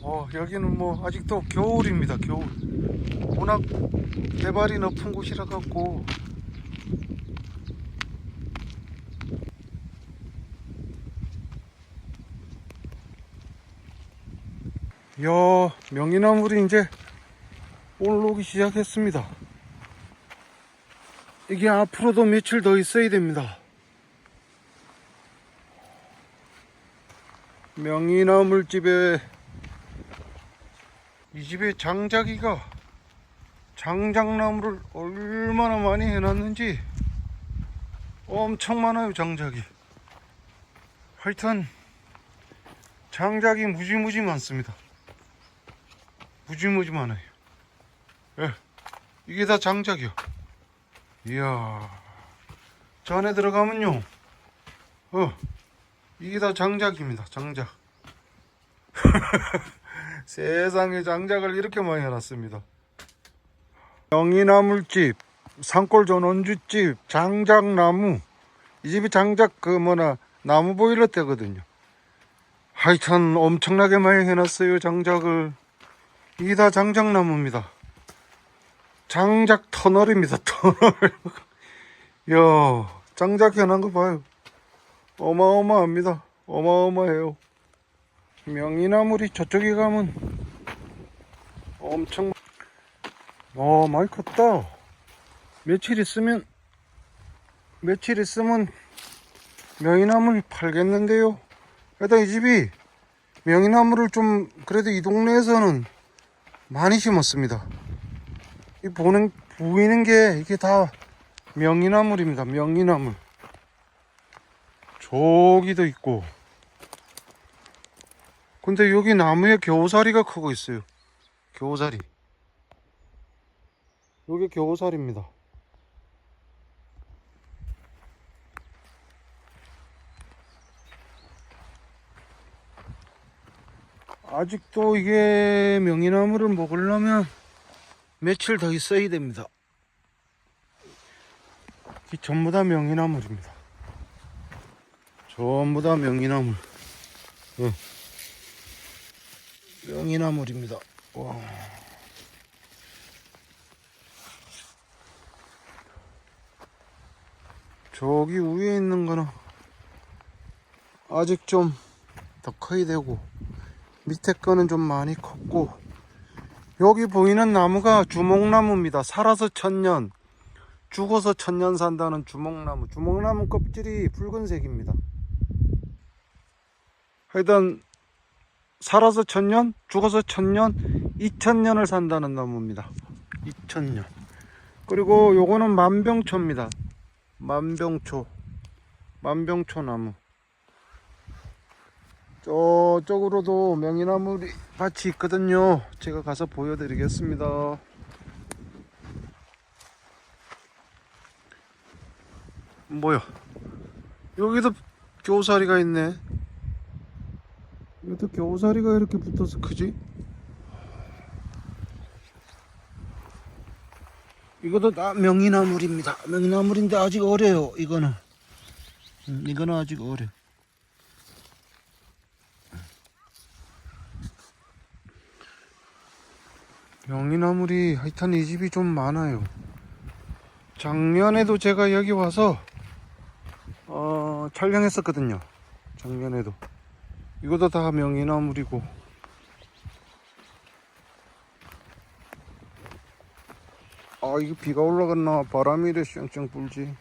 어, 여기는 뭐 아직도 겨울입니다. 겨울. 워낙 해발이 높은 곳이라 갖고 야, 명이나물이 이제 올라오기 시작했습니다. 이게 앞으로도 며칠 더 있어야 됩니다. 명이나물집에 이 집에 장자기가 장작나무를 얼마나 많이 해놨는지 엄청 많아요 장작이. 하여튼 장작이 무지무지 많습니다. 무지무지 많아요. 예, 이게 다 장작이요. 이야 저 안에 들어가면요. 어 이게 다 장작입니다 장작 세상에 장작을 이렇게 많이 해놨습니다. 명이나물집 산골 전원주집 장작나무. 이 집이 장작 그 뭐나 나무 보일러 때거든요. 하여튼 엄청나게 많이 해놨어요 장작을. 이게 다 장작나무입니다. 장작 터널입니다 터널. 이야 장작 해놓은 거 봐요. 어마어마합니다. 어마어마해요 명이나물이 저쪽에 가면 엄청 어 많이 컸다. 며칠 있으면 며칠 있으면 명이나물 팔겠는데요? 일단 이 집이 명이나물을 좀 그래도 이 동네에서는 많이 심었습니다. 이 보는 보이는 게 이게 다 명이나물입니다. 명이나물. 저기도 있고 근데 여기 나무에 겨우사리가 크고 있어요 겨우사리 여기 겨우살입니다. 아직도 이게 명이나무를 먹으려면 며칠 더 있어야 됩니다. 이 전부 다 명이나물입니다. 전부 다 명이나물. 어. 명이나물입니다. 와. 저기 위에 있는 거는 아직 좀 더 커야 되고 밑에 거는 좀 많이 컸고 여기 보이는 나무가 주목나무입니다 살아서 천년 죽어서 천년 산다는 주목나무 주목나무 껍질이 붉은색입니다 하여튼 살아서 천년 죽어서 천년 이천년을 산다는 나무입니다. 이천년. 그리고 요거는 만병초입니다. 만병초. 만병초 나무. 저쪽으로도 명이나무 밭이 있거든요. 제가 가서 보여드리겠습니다. 뭐야? 여기도 겨우사리가 있네 여기도 겨우사리가 이렇게 붙어서 크지 이것도 다 명이나물입니다. 명이나물인데 아직 어려요. 이거는 음, 이거는 아직 어려. 명이나물이 하여튼 이 집이 좀 많아요. 작년에도 제가 여기 와서 어, 촬영했었거든요. 작년에도 이것도 다 명이나물이고. 아 이거 비가 올라갔나? 바람이 이래 쌩쌩 불지.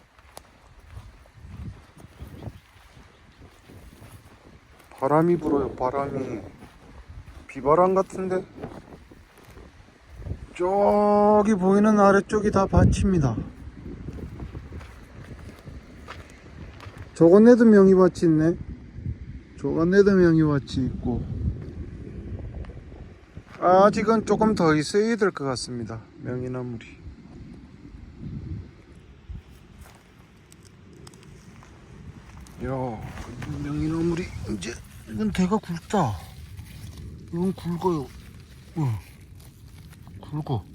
바람이 불어요 바람이. 비바람 같은데? 저기 보이는 아래쪽이 다 밭입니다. 저건네도 명이밭이 있네 저건네도 명이밭이 있고 아직은 조금 더 있어야 될 것 같습니다 명이나물이 야, 명이나물이 이제 이건 대가 굵다. 이건 굵어요. 어, 굵어.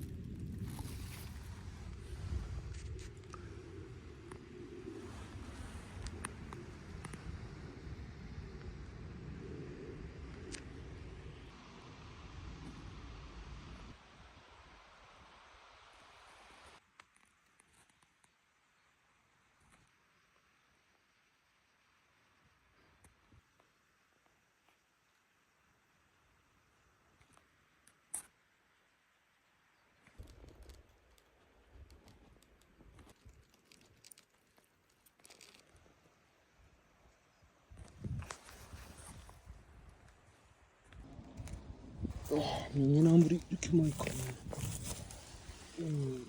어, 명이나물이 이렇게 많이. 오.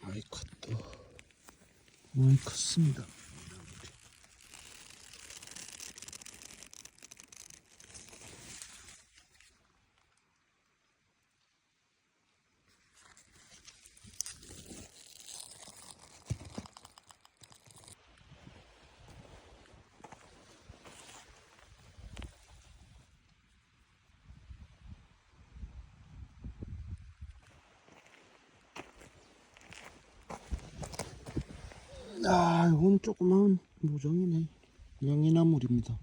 많이 컸다. 많이 컸습니다. 아, 이건 조그마한 모종이네. 명이나물입니다.